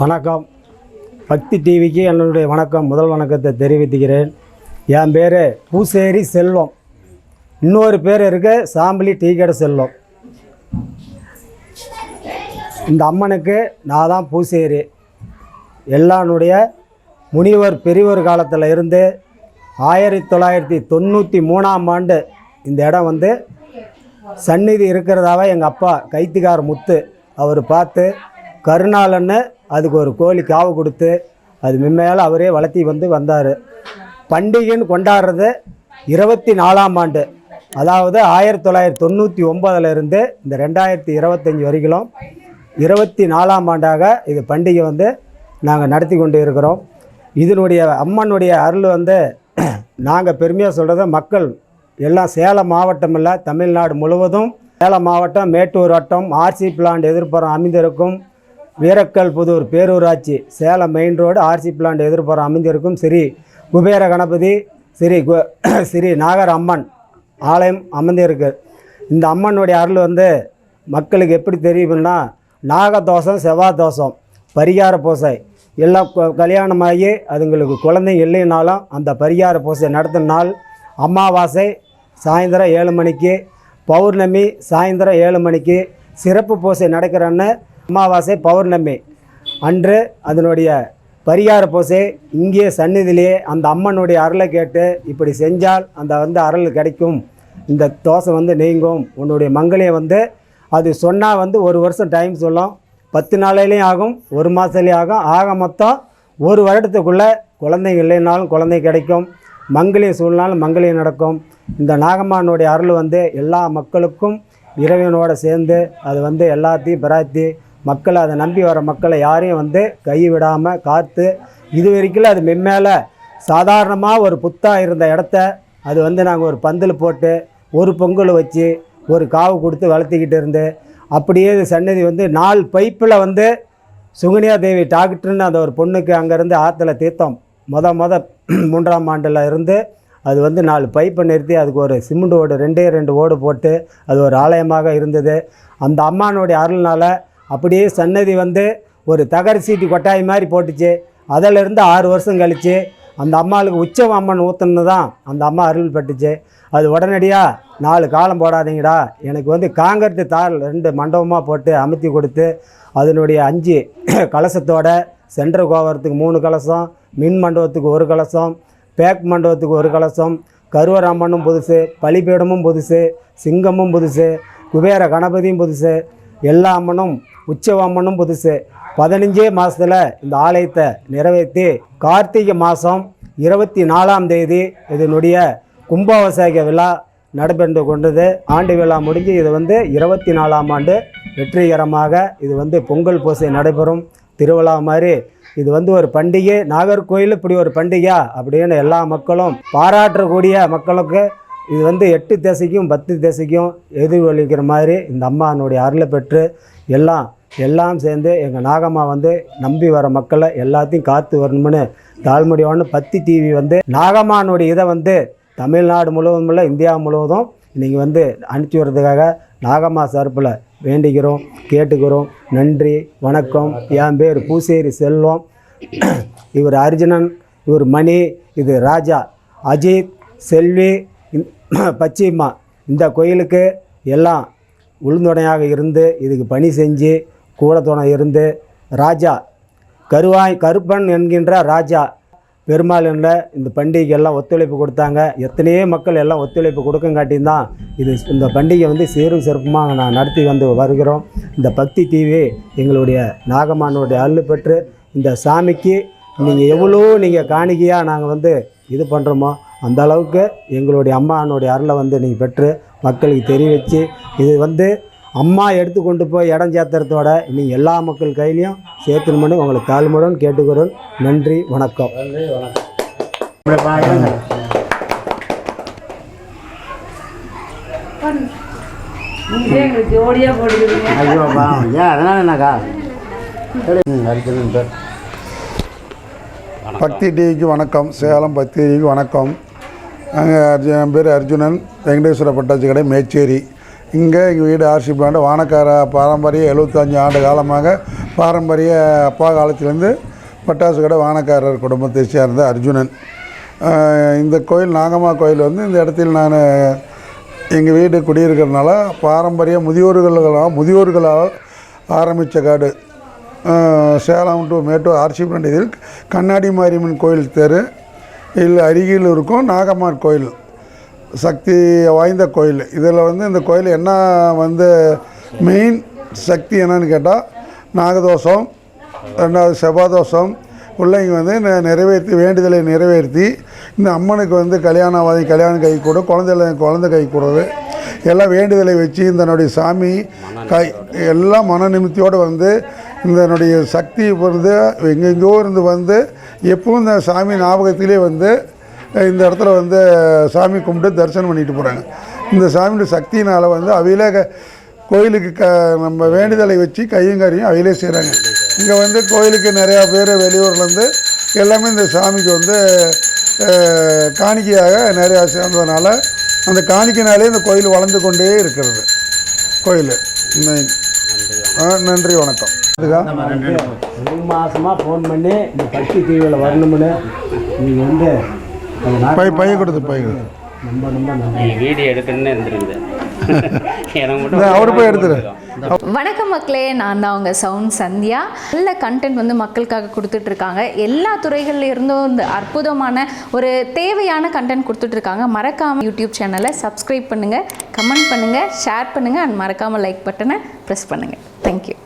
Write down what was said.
வணக்கம். பக்தி டிவிக்கு என்னுடைய வணக்கம். முதல் வணக்கத்தை தெரிவித்துக்கிறேன். என் பேர் பூசேரி செல்வம். இன்னொரு பேர் இருக்கு சாம்பலி டீ கடை செல்வம். இந்த அம்மனுக்கு நான் தான் பூசேரி. எல்லானுடைய முனிவர் பெரியவர் காலத்தில் இருந்து ஆயிரத்தி தொள்ளாயிரத்தி தொண்ணூற்றி மூணாம் ஆண்டு இந்த இடம் வந்து சந்நிதி இருக்கிறதாவே எங்கள் அப்பா கைத்துக்கார முத்து. அவர் பார்த்து கருணாளன்னு அதுக்கு ஒரு கோழி காவு கொடுத்து அது மென்மையால் அவரே வளர்த்தி வந்து வந்தார். பண்டிகைன்னு கொண்டாடுறது இருபத்தி நாலாம் ஆண்டு. அதாவது ஆயிரத்தி தொள்ளாயிரத்தி தொண்ணூற்றி ஒம்பதுலேருந்து இந்த ரெண்டாயிரத்தி இருபத்தஞ்சி வரைக்கும் இருபத்தி நாலாம் ஆண்டாக இது பண்டிகை வந்து நாங்கள் நடத்தி கொண்டு இருக்கிறோம். இதனுடைய அம்மனுடைய அருள் வந்து நாங்கள் பெருமையாக சொல்கிறத மக்கள் எல்லாம் சேலம் மாவட்டம் இல்லை தமிழ்நாடு முழுவதும் சேலம் மாவட்டம் மேட்டூர் வட்டம் ஆர்சி பிளான்ட் எதிர்ப்புறம் அமைந்திருக்கும் வீரக்கல் புதூர் பேரூராட்சி Salem main road RC plant எதிர்ப்புறம் அமைந்திருக்கும் ஸ்ரீ குபேர கணபதி ஸ்ரீ கு ஸ்ரீ நாகர் அம்மன் ஆலயம் அமைந்திருக்கு. இந்த அம்மனுடைய அருள் வந்து மக்களுக்கு எப்படி தெரியும்னா நாகதோஷம் செவ்வாய் தோஷம் பரிகார பூசை எல்லாம் கல்யாணமாகி அதுங்களுக்கு குழந்தை இல்லைனாலும் அந்த பரிகார பூசை நடத்தின நாள் அமாவாசை சாயந்தரம் ஏழு மணிக்கு பௌர்ணமி சாயந்தரம் ஏழு மணிக்கு சிறப்பு பூசை நடக்கிறன்னு அமாவாசை பௌர்ணமி. அன்று அதனுடைய பரிகார பூசை இங்கே சந்நிதியிலே அந்த அம்மனுடைய அருளை கேட்டு இப்படி செஞ்சால் அந்த வந்து அருள் கிடைக்கும். இந்த தோசை வந்து நீங்கும். உன்னுடைய மங்களையும் வந்து அது சொன்னால் வந்து ஒரு வருஷம் டைம் சொல்லும். பத்து நாளையிலையும் ஆகும் ஒரு மாதத்துலேயும் ஆகும். ஆக மொத்தம் ஒரு வருடத்துக்குள்ளே குழந்தைங்க இல்லைனாலும் குழந்தை கிடைக்கும். மங்கலியம் சூழ்நாளும் மங்கலியம் நடக்கும். இந்த நாகம்மானுடைய அருள் வந்து எல்லா மக்களுக்கும் இறைவனோட சேர்ந்து அது வந்து எல்லாத்தையும் பிராத்தி மக்களை அதை நம்பி வர மக்களை யாரையும் வந்து கைவிடாமல் காத்து இது வரைக்கும் அது மென்மேலே சாதாரணமாக ஒரு புத்தாக இருந்த இடத்த அது வந்து நாங்கள் ஒரு பந்தல் போட்டு ஒரு பொங்கல் வச்சு ஒரு காவு கொடுத்து வளர்த்திக்கிட்டு இருந்து அப்படியே சன்னதி வந்து நாலு பைப்பில் வந்து சுகன்யா தேவி டாக்டர்னு அந்த ஒரு பொண்ணுக்கு அங்கேருந்து ஆற்றுல தீர்த்தம் மொத மொத மூன்றாம் ஆண்டில் இருந்து அது வந்து நாலு பைப்பை நிறுத்தி அதுக்கு ஒரு சிமெண்ட் ஓடு ரெண்டே ரெண்டு ஓடு போட்டு அது ஒரு ஆலயமாக இருந்தது. அந்த அம்மானுடைய அருள்னால் அப்படியே சன்னதி வந்து ஒரு தகர சீட்டு கொட்டாய் மாதிரி போட்டுச்சு. அதிலிருந்து ஆறு வருஷம் கழித்து அந்த அம்மாளுக்கு உச்சம் அம்மன் ஊற்றுனது தான் அந்த அம்மா அருள் பட்டுச்சு அது உடனடியாக நாலு காலம் போடாதீங்கடா எனக்கு வந்து காங்கிரட்டு தாள் ரெண்டு மண்டபமாக போட்டு அமுத்தி கொடுத்து அதனுடைய அஞ்சு கலசத்தோட சென்ற கோபுரத்துக்கு மூணு கலசம் மின் மண்டபத்துக்கு ஒரு கலசம் பேக் மண்டபத்துக்கு ஒரு கலசம் கருவராமனும் புதுசு பலிபீடமும் புதுசு சிங்கமும் புதுசு குபேர கணபதியும் புதுசு எல்லா அம்மனும் உற்சவ அம்மனும் புதுசு. பதினஞ்சே மாதத்தில் இந்த ஆலயத்தை நிறைவேற்றி கார்த்திகை மாதம் இருபத்தி நாலாம் தேதி இதனுடைய கும்பாபிஷேக விழா நடைபெற்று கொண்டது. ஆண்டு விழா முடிஞ்சு இது வந்து இருபத்தி நாலாம் ஆண்டு வெற்றிகரமாக இது வந்து பொங்கல் பூசை நடைபெறும். திருவிழா மாதிரி இது வந்து ஒரு பண்டிகை. நாகர்கோயில் இப்படி ஒரு பண்டிகை அப்படின்னு எல்லா மக்களும் பாராட்டக்கூடிய மக்களுக்கு இது வந்து எட்டு திசைக்கும் பத்து திசைக்கும் எதிர்வலிக்கிற மாதிரி இந்த அம்மானுடைய அருளை பெற்று எல்லாம் எல்லாம் சேர்ந்து எங்கள் நாகம்மா வந்து நம்பி வர மக்களை எல்லாத்தையும் காத்து வரணும்னு தாழ்மொழியோன்னு பத்தி டிவி வந்து நாகம்மானுடைய இதை வந்து தமிழ்நாடு முழுவதும் இல்லை இந்தியா முழுவதும் நீங்கள் வந்து அனுப்பிச்சி வர்றதுக்காக நாகம்மா சார்பில் வேண்டிக்கிறோம் கேட்டுக்கிறோம் நன்றி வணக்கம். என் பேர் பூசேரி செல்வம். இவர் அர்ஜுனன் இவர் மணி இது ராஜா. அஜித் செல்வி பச்சிமா பச்சிம்மா. இந்த கோயிலுக்கு எல்லாம் உளுந்துணையாக இருந்து இதுக்கு பணி செஞ்சு கூட துணை இருந்து ராஜா. கருவாய் கருப்பன் என்கின்ற ராஜா. பெருமாள் என்ற இந்த பண்டிகை எல்லாம் ஒத்துழைப்பு கொடுத்தாங்க. எத்தனையோ மக்கள் எல்லாம் ஒத்துழைப்பு கொடுக்கங்காட்டியும் தான் இது இந்த பண்டிகை வந்து சீரும் சிறப்புமாக நான் நடத்தி வந்து வருகிறோம். இந்த பக்தி டிவி எங்களுடைய நாகமானுடைய அருள் பெற்று இந்த சாமிக்கு நீங்கள் எவ்வளோ நீங்கள் காணிக்கையாக நாங்கள் வந்து இது பண்ணுறோமோ அந்த அளவுக்கு எங்களுடைய அம்மானுடைய அருளை வந்து நீங்கள் பெற்று மக்களுக்கு தெரிவித்து இது வந்து அம்மா எடுத்து கொண்டு போய் இடம் சேர்த்துறதோட நீங்கள் எல்லா மக்கள் கையிலையும் சேர்த்துணும்னு உங்களுக்கு தாழ்மையுடன் கேட்டுக்கிறோம் நன்றி வணக்கம் நன்றி வணக்கம். ஜோடியாக போட்டுக்கிறீங்க ஐயோ ஏன் அதனால என்னக்கா சரி பேர் பக்தி டிவிக்கு வணக்கம் சேலம் பக்தி டிவிக்கு வணக்கம். நாங்கள் என் பேர் அர்ஜுனன் வெங்கடேஸ்வர பட்டாச்சி கடை மேச்சேரி. இங்கே எங்கள் வீடு ஆர்சி பிராண்டு வானக்கார பாரம்பரிய எழுபத்தஞ்சு ஆண்டு காலமாக பாரம்பரிய அப்பா காலத்திலேருந்து பட்டாசு கடை வானக்காரர் குடும்பத்தை சேர்ந்த அர்ஜுனன். இந்த கோயில் நாகம்மா கோயில் வந்து இந்த இடத்தில் நான் எங்கள் வீடு குடியிருக்கிறதுனால பாரம்பரிய முதியோர்களால் முதியோர்களால் ஆரம்பித்த காடு. Salem to Mettur RC brand இதில் கண்ணாடி மாரியம்மன் கோயில் தெரு. இதில் அருகில் இருக்கும் நாகம்மாள் கோயில். சக்தி வாய்ந்த கோயில். இதில் வந்து இந்த கோயில் என்ன வந்து மெயின் சக்தி என்னன்னு கேட்டால் நாகதோஷம் ரெண்டாவது செவ்வாதோஷம் பிள்ளைங்க வந்து நிறைவேற்றி வேண்டுதலை நிறைவேற்றி இந்த அம்மனுக்கு வந்து கல்யாணம் வாதி கல்யாணம் கை கூட குழந்தைல குழந்தை கை கூடாது. எல்லாம் வேண்டுதலை வச்சு இதனுடைய சாமி கை எல்லாம் மன நிமித்தியோடு வந்து இதனுடைய சக்தி வந்து எங்கெங்கோ இருந்து வந்து எப்பவும் இந்த சாமி ஞாபகத்திலே வந்து இந்த இடத்துல வந்து சாமி கும்பிட்டு தரிசனம் பண்ணிட்டு போகிறாங்க இந்த சாமியோட சக்தினால் வந்து அவையிலே க- கோயிலுக்கு க நம்ம வேண்டுதலை வச்சு கையும் கறியும் அவையிலே செய்கிறாங்க இங்கே வந்து கோயிலுக்கு நிறையா பேர் வெளியூர்லேருந்து எல்லாமே இந்த சாமிக்கு வந்து காணிக்கையாக நிறையா சேர்ந்ததுனால அந்த காணிக்கைனாலே இந்த கோயில் வளர்ந்து கொண்டே இருக்கிறது. கோயில். நன்றி. வணக்கம். ஒரு மாதமாக ஃபோன் பண்ணி இந்த பக்தி டிவியில் வரணும்னு. நீங்கள் வந்து பை பைய கொடுத்து பை. கொடுத்து ரொம்ப ரொம்ப நன்றி நீ வீடியோ எடுக்கணும்னு இந்த அவரு போய் எடுத்துரு. வணக்கம் மக்களே நான் தான் உங்கள் சவுண்ட் சந்தியா. நல்ல கண்டென்ட் வந்து மக்களுக்காக கொடுத்துட்டு இருக்காங்க. எல்லா துறைகள்ல இருந்தும் இந்த அற்புதமான ஒரு தேவையான கண்டென்ட் கொடுத்துட்டு இருக்காங்க. மறக்காமல் யூடியூப் சேனலை சப்ஸ்கிரைப் பண்ணுங்கள் கமெண்ட் பண்ணுங்கள் ஷேர் பண்ணுங்கள் அண்ட் மறக்காமல் லைக் பட்டனை ப்ரெஸ் பண்ணுங்கள் தேங்க்யூ